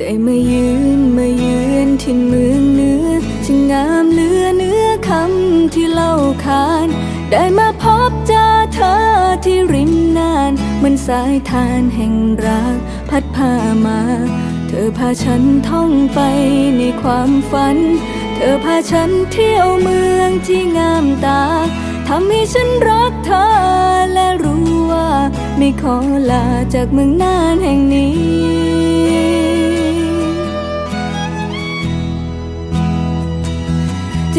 ได้มายืนมายืนที่เมืองเหนือช่างงามเหลือเนื้อคำที่เล่าขาน ได้มาพบเจอเธอที่ริมนานเหมือนสายทานแห่งรักพัดพามา เธอพาฉันท่องไปในความฝัน เธอพาฉันเที่ยวเมืองที่งามตาทำให้ฉันรักเธอและรู้ว่า ไม่ขอลาจากเมืองน่านแห่งนี้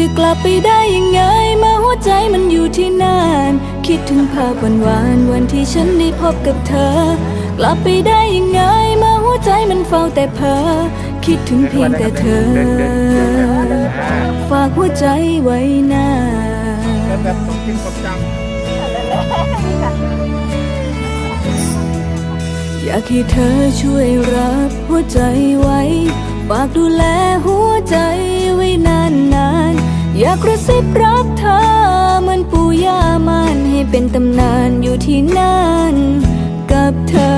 จะกลับไปได้ยังไงมื่อหัวใจมันอยู่ที่นั่นคิดถึงภาพวันวานวันที่ฉันได้พบกับเธอ กลับไปได้ยังไงมื่อหัวใจมันเฝ้าแต่เพ้อคิดถึงเพียงแต่เธอ ฝากหัวใจไว้นานแบบต้องกินประจอยากให้เธอช่วยรับหัวใจไว้ ฝากดูแลหัวใจากกระซิบรักเธอเหมือนปู่ย่ามันให้เป็นตำนานอยู่ที่นั่นกับเธอ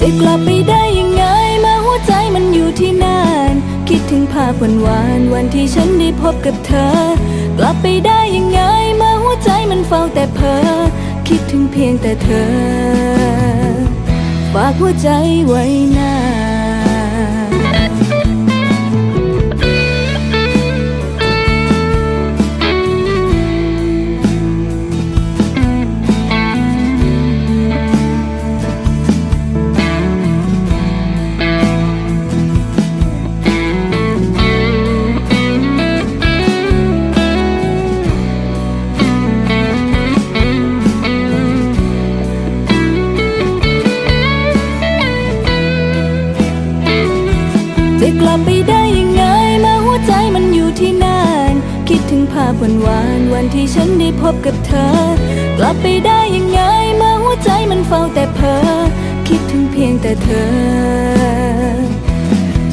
จะกลับไปได้ยังไงเมื่อหัวใจมันอยู่ที่นั่นคิดถึงภาพวันวานวันที่ฉันได้พบกับเธอ กลับไปได้ยังไงเมื่อหัวใจมันเฝ้าแต่เพ้อคิดถึงเพียงแต่เธอ ฝากหัวใจไว้นา ลับไปได้ยังไงมื่อหัวใจมันอยู่ที่นั่นคิดถึงภาพวันวานวันที่ฉันได้พบกับเธอ กลับไปได้ยังไงมื่อหัวใจมันเฝ้าแต่เพ้อคิดถึงเพียงแต่เธอ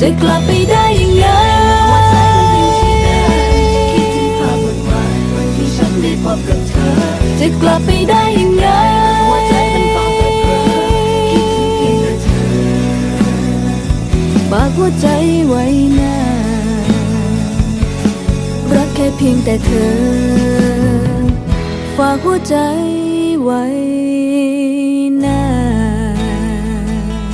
จะกลับไปได้ยังไงคิดถึงภาพวันวานวันที่ฉันได้พบกับเธอจะกลับไปได้ หัวใจไว้นารักแค่เพียงแต่เธอ ฝากหัวใจไว้